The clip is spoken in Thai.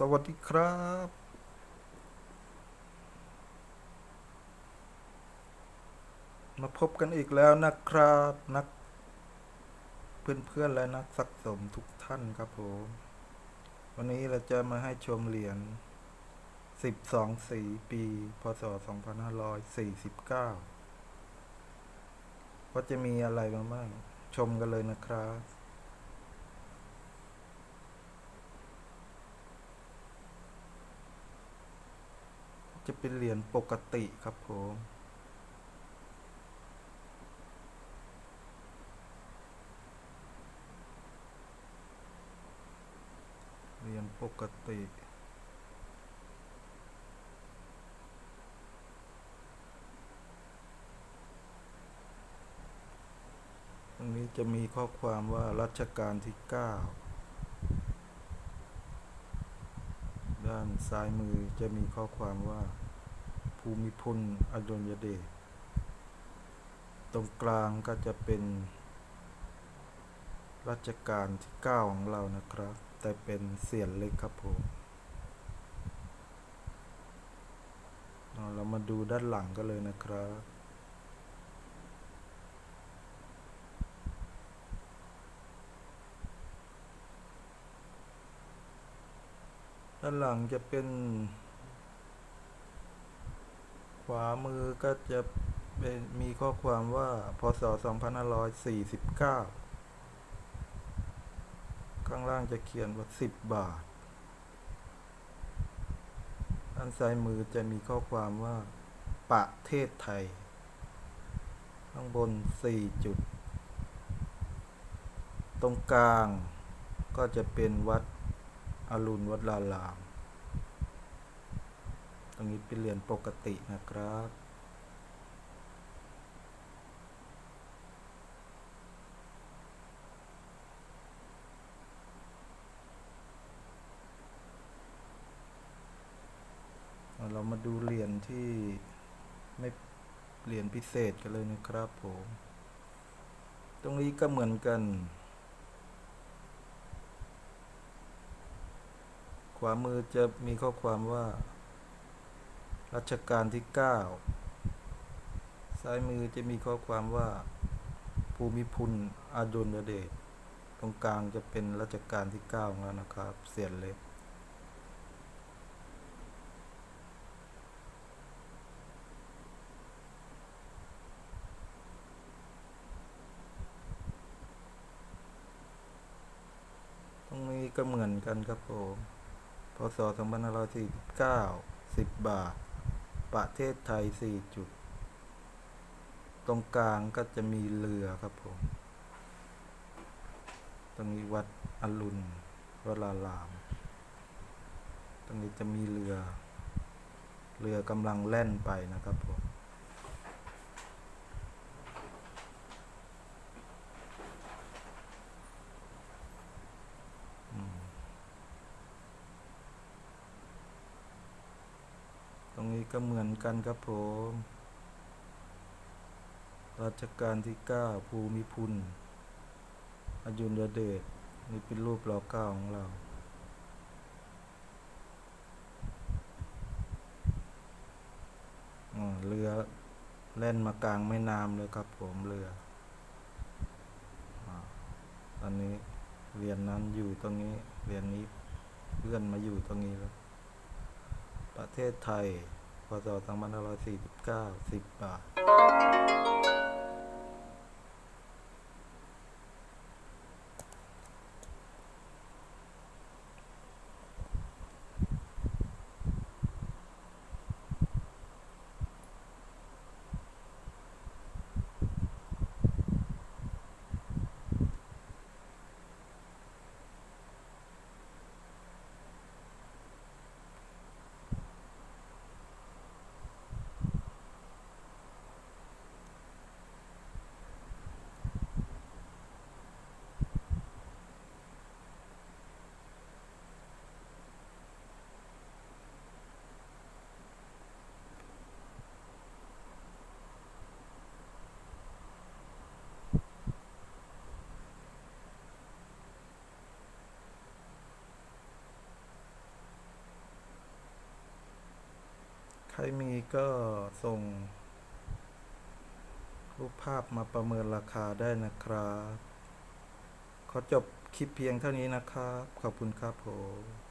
สวัสดีครับมาพบกันอีกแล้วนะครับนัก เพื่อนๆและนักสะสมทุกท่านครับผม วันนี้เราจะมาให้ชมเหรียญ 12 สีปี พศ 2549 ว่าจะมีอะไรบ้างชมกันเลยนะครับ จะเป็นเหรียญปกติครับผมเหรียญปกติตรงนี้จะมีข้อความว่ารัชกาลที่ 9 ด้านซ้ายมือจะมีข้อความว่า ภูมิพลอดุลยเดช ตรงกลางก็จะเป็น รัชกาลที่ 9 ของเรานะครับ แต่เป็นเสียนเล็กครับผมเอาเรามาดูด้านหลังกันเลยนะครับ ด้านหลังจะเป็น ขวามือก็จะเป็นมีข้อความว่าพศ 2549 ข้างล่างจะเขียนว่า 10 บาทด้านซ้ายมือจะมีข้อความว่า ประเทศไทย ข้างบน 4 จุด ตรงกลางก็จะเป็นวัด อรุณวัดลาราม ตรงนี้เป็นเหรียญปกตินะครับเอาเรามาดูเหรียญที่ไม่เหรียญพิเศษกันเลยนะครับผม ตรงนี้ก็เหมือนกัน ขวามือจะมีข้อความว่า รัชกาลที่ 9 ซ้ายมือจะมีข้อความว่า ภูมิพลอดุลยเดช ตรงกลางจะเป็นรัชกาลที่9ของเรานะครับ เสียนเล็กตรงนี้ก็เหมือนกันครับผม พศ2549 10 บาท ประเทศไทย 4 จุด ตรงกลางก็จะมีเรือครับผม ตรงนี้วัดอรุณวราราม ตรงนี้จะมีเรือ เรือกำลังแล่นไปนะครับผม อืม ตรงนี้ ก็เหมือนกันครับผมรัชกาลที่9ภูมิพลอยุนเดชนี่เป็นรูปรอเก้าของเรา เรือแล่นมากลางแม่น้ำเลยครับผมเรืออตอนนี้เรียนนั้นอยู่ตรงนี้เรียนนี้เพื่อนมาอยู่ตรงนี้แล้ว ประเทศไทย พศ2549 10 บาท รมีก็ส่ง รูปภาพมาประเมินราคาได้นะครับ ขอจบคลิปเพียงเท่านี้นะครับ ขอบคุณครับผม